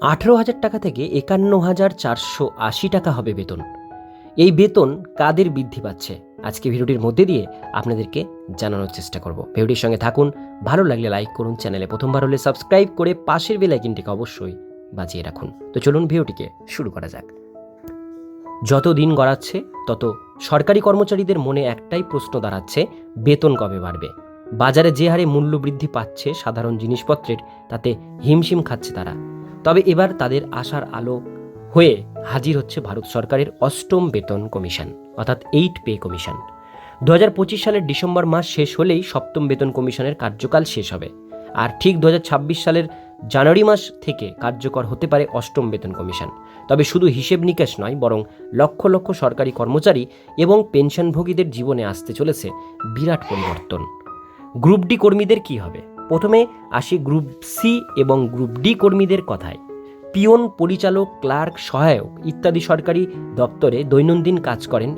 আঠেরো হাজার টাকা থেকে একান্ন হাজার চারশো আশি টাকা হবে বেতন। এই বেতন কাদের বৃদ্ধি পাচ্ছে? আজকে ভিডিওটির মধ্যে দিয়ে আপনাদেরকে জানানোর চেষ্টা করব। ভিডিওটির সঙ্গে থাকুন, ভালো লাগলে লাইক করুন, চ্যানেলে প্রথমবার হলে সাবস্ক্রাইব করে পাশের বেল আইকনটিকে অবশ্যই বাজিয়ে রাখুন। তো চলুন ভিডিওটিকে শুরু করা যাক। যত দিন গড়াচ্ছে, তত সরকারি কর্মচারীদের মনে একটাই প্রশ্ন দাঁড়াচ্ছে, বেতন কবে বাড়বে? বাজারে যে হারে মূল্য বৃদ্ধি পাচ্ছে সাধারণ জিনিসপত্রের, তাতে হিমশিম খাচ্ছে তারা। তবে এবার তাদের আশার আলো হয়ে হাজির হচ্ছে ভারত সরকারের অষ্টম বেতন কমিশন, অর্থাৎ এইট পে কমিশন। দু হাজার পঁচিশ সালের ডিসেম্বর মাস শেষ হলেই সপ্তম বেতন কমিশনের কার্যকাল শেষ হবে। আর ঠিক দু হাজার ছাব্বিশ সালের জানুয়ারি মাস থেকে কার্যকর হতে পারে অষ্টম বেতন কমিশন। তবে শুধু হিসেব নিকেশ নয়, বরং লক্ষ লক্ষ সরকারি কর্মচারী এবং পেনশনভোগীদের জীবনে আসতে চলেছে বিরাট পরিবর্তন। গ্রুপ ডি কর্মীদের কি হবে? প্রথমে আসি গ্রুপ সি এবং গ্রুপ ডি কর্মীদের কথায়। পিয়ন, পরিচালক, ক্লার্ক, সহায়ক ইত্যাদি সরকারি দপ্তরে দৈনন্দিন কাজ করেন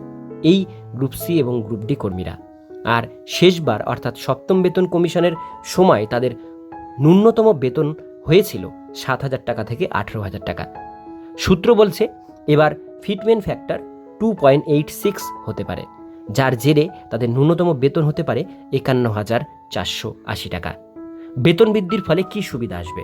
এই গ্রুপ সি এবং গ্রুপ ডি কর্মীরা। আর শেষবার অর্থাৎ সপ্তম বেতন কমিশনের সময় তাদের ন্যূনতম বেতন হয়েছিল সাত হাজার টাকা থেকে আঠেরো হাজার টাকা। সূত্র বলছে, এবার fitment factor two point eight six হতে পারে, যার জেরে তাদের ন্যূনতম বেতন হতে পারে একান্ন হাজার চারশো আশি টাকা। বেতন বৃদ্ধির ফলে কি সুবিধা আসবে?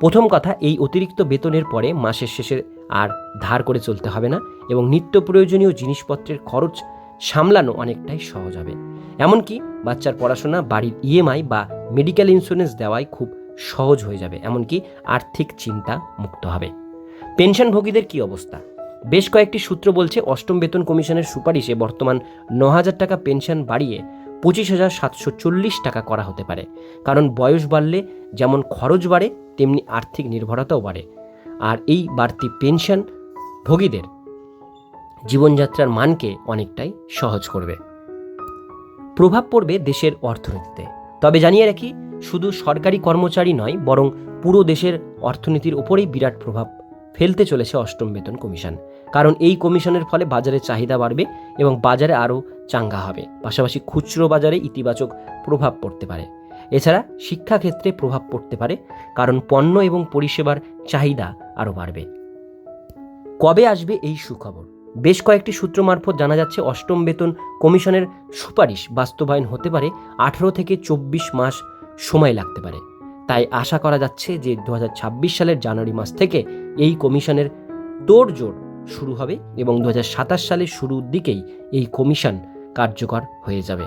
প্রথম কথা, এই অতিরিক্ত বেতনের পরে মাসের শেষে আর ধার করে চলতে হবে না এবং নিত্য প্রয়োজনীয় জিনিসপত্রের খরচ সামলানো অনেকটাই সহজ হবে। এমনকি বাচ্চার পড়াশোনা, বাড়ির ইএমআই বা মেডিকেল ইন্স্যুরেন্স দেওয়াই খুব সহজ হয়ে যাবে, এমনকি আর্থিক চিন্তা মুক্ত হবে। পেনশনভোগীদের কি অবস্থা? বেশ কয়েকটি সূত্র বলছে, অষ্টম বেতন কমিশনের সুপারিশে বর্তমান ন হাজার টাকা পেনশন বাড়িয়ে পঁচিশ হাজার সাতশো চল্লিশ টাকা করা হতে পারে। কারণ বয়স বাড়লে যেমন খরচ বাড়ে, তেমনি আর্থিক নির্ভরতাও বাড়ে। আর এই বাড়তি পেনশন ভোগীদের জীবনযাত্রার মানকে অনেকটাই সহজ করবে। প্রভাব পড়বে দেশের অর্থনীতিতে। তবে জানিয়ে রাখি, শুধু সরকারি কর্মচারী নয়, বরং পুরো দেশের অর্থনীতির ওপরেই বিরাট প্রভাব ফেলতে চলেছে অষ্টম বেতন কমিশন। কারণ এই কমিশনের ফলে বাজারে চাহিদা বাড়বে এবং বাজারে আরও চাঙ্গা হবে। পাশাপাশি খুচরো বাজারে ইতিবাচক প্রভাব পড়তে পারে। এছাড়া শিক্ষাক্ষেত্রে প্রভাব পড়তে পারে, কারণ পণ্য এবং পরিষেবার চাহিদা আরও বাড়বে। কবে আসবে এই সুখবর? বেশ কয়েকটি সূত্র মারফত জানা যাচ্ছে, অষ্টম বেতন কমিশনের সুপারিশ বাস্তবায়ন হতে পারে, আঠেরো থেকে চব্বিশ মাস সময় লাগতে পারে। তাই আশা করা যাচ্ছে যে দু হাজার ছাব্বিশ সালের জানুয়ারি মাস থেকে এই কমিশনের তোড়জোড় শুরু হবে এবং দু হাজার সাতাশ সালের শুরুর দিকেই এই কমিশন কার্যকর হয়ে যাবে।